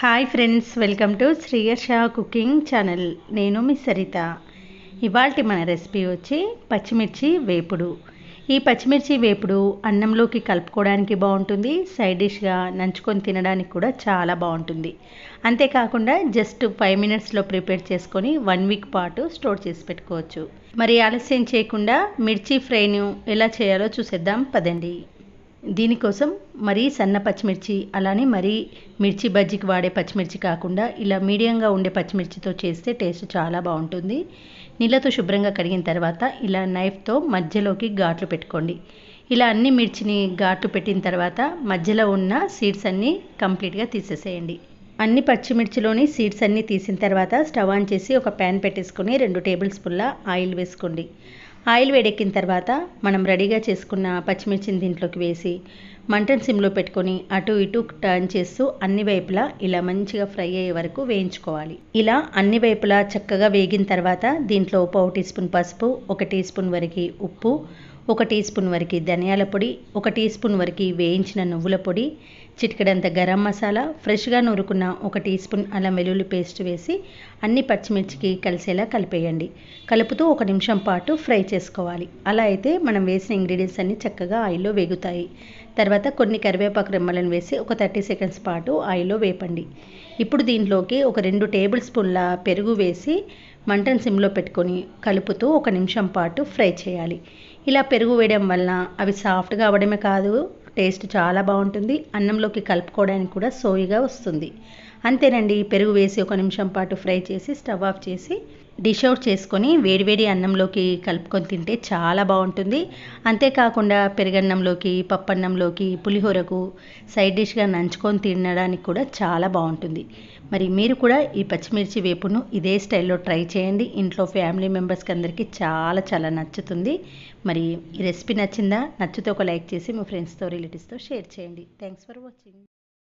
Hi friends welcome to Sriyarsha cooking channel నేను మీ సరిత. ఇవాళ మన రెసిపీ వచ్చి పచ్చిమిర్చి వేపుడు. ఈ పచ్చిమిర్చి వేపుడు అన్నంలోకి కలుపుకోవడానికి బాగుంటుంది సైడ్ డిష్గా నంచుకొని తినడానికి కూడా చాలా బాగుంటుంది. అంతేకాకుండా జస్ట్ ఫైవ్ మినిట్స్లో ప్రిపేర్ చేసుకొని వన్ వీక్ పాటు స్టోర్ చేసి పెట్టుకోవచ్చు. మరి ఆలస్యం చేయకుండా మిర్చి ఫ్రైను ఎలా చేయాలో చూసేద్దాం పదండి. దీనికోసం మరీ సన్న పచ్చిమిర్చి అలానే మరీ మిర్చి బజ్జికి వాడే పచ్చిమిర్చి కాకుండా ఇలా మీడియంగా ఉండే పచ్చిమిర్చితో చేస్తే టేస్ట్ చాలా బాగుంటుంది. నీళ్ళతో శుభ్రంగా కడిగిన తర్వాత ఇలా నైఫ్తో మధ్యలోకి ఘాట్లు పెట్టుకోండి. ఇలా అన్ని మిర్చిని ఘాట్లు పెట్టిన తర్వాత మధ్యలో ఉన్న సీడ్స్ అన్నీ కంప్లీట్గా తీసేసేయండి. అన్ని పచ్చిమిర్చిలోని సీడ్స్ అన్నీ తీసిన తర్వాత స్టవ్ ఆన్ చేసి ఒక ప్యాన్ పెట్టేసుకొని రెండు టేబుల్ స్పూన్ల ఆయిల్ వేసుకోండి. ఆయిల్ వేడెక్కిన తర్వాత మనం రెడీగా చేసుకున్న పచ్చిమిర్చిని దీంట్లోకి వేసి మంటను సిమ్లో పెట్టుకొని అటు ఇటు టర్న్ చేస్తూ అన్ని వైపులా ఇలా మంచిగా ఫ్రై అయ్యే వరకు వేయించుకోవాలి. ఇలా అన్ని వైపులా చక్కగా వేగిన తర్వాత దీంట్లో పావు టీ స్పూన్ పసుపు ఒక టీ స్పూన్ వరకు ఉప్పు ఒక టీ స్పూన్ వరకు ధనియాల పొడి ఒక టీ స్పూన్ వరకు వేయించిన నువ్వుల పొడి చిటికడంత గరం మసాలా ఫ్రెష్గా నూరుకున్న ఒక టీ స్పూన్ అల్లం వెల్లుల్లి పేస్ట్ వేసి అన్ని పచ్చిమిర్చికి కలిసేలా కలిపేయండి. కలుపుతూ ఒక నిమిషం పాటు ఫ్రై చేసుకోవాలి. అలా అయితే మనం వేసిన ఇంగ్రీడియంట్స్ అన్ని చక్కగా ఆయిల్లో వేగుతాయి. తర్వాత కొన్ని కరివేపాకు రెమ్మలను వేసి ఒక థర్టీ సెకండ్స్ పాటు ఆయిల్లో వేపండి. ఇప్పుడు దీంట్లోకి ఒక రెండు టేబుల్ స్పూన్ల పెరుగు వేసి మంటను సిమ్లో పెట్టుకొని కలుపుతూ ఒక నిమిషం పాటు ఫ్రై చేయాలి. ఇలా పెరుగు వేయడం వలన అవి సాఫ్ట్గా అవ్వడమే కాదు. టేస్ట్ చాలా బాగుంటుంది. అన్నంలోకి కలుపుకోవడానికి కూడా సోయిగా వస్తుంది. అంతేనండి పెరుగు వేసి ఒక నిమిషం పాటు ఫ్రై చేసి స్టవ్ ఆఫ్ చేసి డిష్ అవుట్ చేసుకొని వేడివేడి అన్నంలోకి కలుపుకొని తింటే చాలా బాగుంటుంది. అంతేకాకుండా పెరుగన్నంలోకి పప్పన్నంలోకి పులిహోరకు సైడ్ డిష్గా నంచుకొని తినడానికి కూడా చాలా బాగుంటుంది. మరి మీరు కూడా ఈ పచ్చిమిర్చి వేపును ఇదే స్టైల్లో ట్రై చేయండి. ఇంట్లో ఫ్యామిలీ మెంబర్స్కి అందరికీ చాలా చాలా నచ్చుతుంది. మరి ఈ రెసిపీ నచ్చిందా? నచ్చితే ఒక లైక్ చేసి మీ ఫ్రెండ్స్తో రిలేటివ్స్తో షేర్ చేయండి. Thanks for watching.